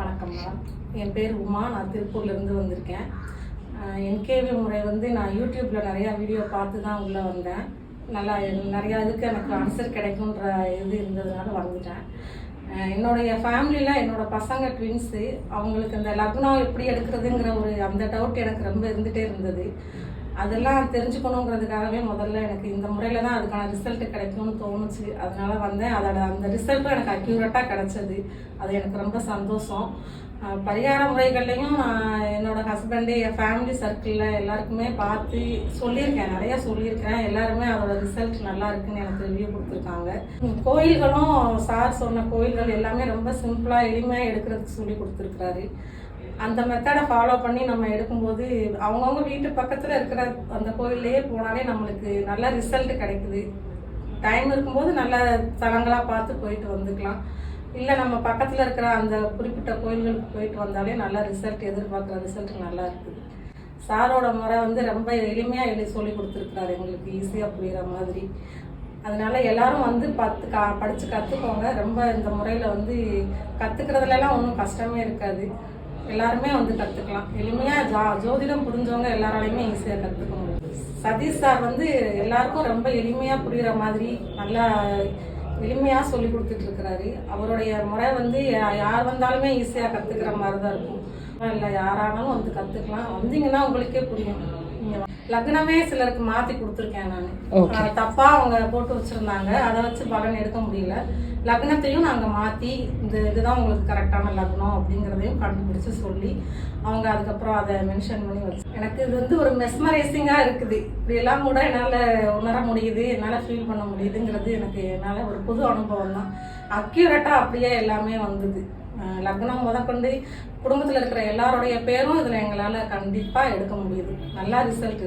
வணக்கம்மா என் பேர் உமா. நான் திருப்பூர்லேருந்து வந்திருக்கேன். என்கேவி முறை வந்து நான் யூடியூப்பில் நிறையா வீடியோ பார்த்து தான் உள்ளே வந்தேன். நல்லா நிறையா இதுக்கு எனக்கு ஆன்சர் கிடைக்குன்ற இது இருந்ததுனால வந்துட்டேன். என்னுடைய ஃபேமிலியில் என்னோட பசங்க ட்வின்ஸு அவங்களுக்கு இந்த லக்னம் எப்படி எடுக்கிறதுங்கிற ஒரு அந்த டவுட் எனக்கு ரொம்ப இருந்துகிட்டே இருந்தது. அதெல்லாம் தெரிஞ்சுக்கணுங்கிறதுக்காகவே முதல்ல எனக்கு இந்த முறையில் தான் அதுக்கான ரிசல்ட் கிடைக்கும்னு தோணுச்சு. அதனால வந்தேன். அதோட அந்த ரிசல்ட்டும் எனக்கு அக்யூரேட்டாக கிடைச்சது. அது எனக்கு ரொம்ப சந்தோஷம். பரிகார முறைகள்லையும் நான் என்னோட ஹஸ்பண்டு என் ஃபேமிலி சர்க்கிளில் எல்லாருக்குமே பார்த்து சொல்லியிருக்கேன். நிறைய சொல்லியிருக்கேன் எல்லாருமே அதோட ரிசல்ட் நல்லா இருக்குன்னு எனக்கு ரிவ்யூ கொடுத்துருக்காங்க. கோயில்களும் சார் சொன்ன கோயில்கள் எல்லாமே ரொம்ப சிம்பிளாக எளிமையாக எடுக்கிறதுக்கு சொல்லி கொடுத்துருக்காரு அந்த மெத்தடை ஃபாலோ பண்ணி நம்ம எடுக்கும்போது அவங்கவுங்க வீட்டு பக்கத்தில் இருக்கிற அந்த கோயில்லையே போனாலே நம்மளுக்கு நல்ல ரிசல்ட் கிடைக்குது. டைம் இருக்கும்போது நல்ல தலங்களாக பார்த்து போயிட்டு வந்துக்கலாம். இல்லை நம்ம பக்கத்தில் இருக்கிற அந்த குறிப்பிட்ட கோயில்களுக்கு போயிட்டு வந்தாலே நல்ல ரிசல்ட் எதிர்பார்க்குற ரிசல்ட் நல்லா இருக்குது சாரோட முறை வந்து ரொம்ப எளிமையாக எழுதி சொல்லி கொடுத்துருக்காரு எங்களுக்கு ஈஸியாக புரிகிற மாதிரி. அதனால எல்லாரும் வந்து பத்து கா படித்து கற்றுக்கோங்க ரொம்ப இந்த முறையில் வந்து கற்றுக்கிறதுலலாம் ஒன்றும் கஷ்டமே இருக்காது. எல்லாருமே வந்து கற்றுக்கலாம் எளிமையாக ஜா ஜோதிடம் புரிஞ்சவங்க எல்லாராலையுமே ஈஸியாக கற்றுக்க முடியும். சதீஷ் சார் வந்து எல்லாருக்கும் ரொம்ப எளிமையாக புரிகிற மாதிரி நல்லா எளிமையாக சொல்லி கொடுத்துட்டு இருக்கிறாரு. அவருடைய முறை வந்து யார் வந்தாலுமே ஈஸியாக கற்றுக்கிற மாதிரி தான் இருக்கும். இல்லை யாரானாலும் வந்து கற்றுக்கலாம் வந்தீங்கன்னா உங்களுக்கே புரியும். லக்னமே சிலருக்கு மாற்றி கொடுத்துருக்கேன் நான். தப்பாக அவங்க போட்டு வச்சுருந்தாங்க. அதை வச்சு பலன் எடுக்க முடியல. லக்னத்தையும் நாங்கள் மாற்றி இந்த இதுதான் உங்களுக்கு கரெக்டான லக்னம் அப்படிங்கிறதையும் கண்டுபிடிச்சு சொல்லி அவங்க அதுக்கப்புறம் அதை மென்ஷன் பண்ணி வச்சு. எனக்கு இது வந்து ஒரு மெஸ்மரைசிங்காக இருக்குது. இப்படியெல்லாம் கூட என்னால் உணர முடியுது என்னால் ஃபீல் பண்ண முடியுதுங்கிறது எனக்கு என்னால் ஒரு புது அனுபவம் தான் அக்யூரேட்டாக அப்படியே எல்லாமே வந்தது. லக்னம் முதற்கொண்டு குடும்பத்தில் இருக்கிற எல்லாருடைய பேரும் இதில் எங்களால் கண்டிப்பாக எடுக்க முடியுது. நல்லா ரிசல்ட்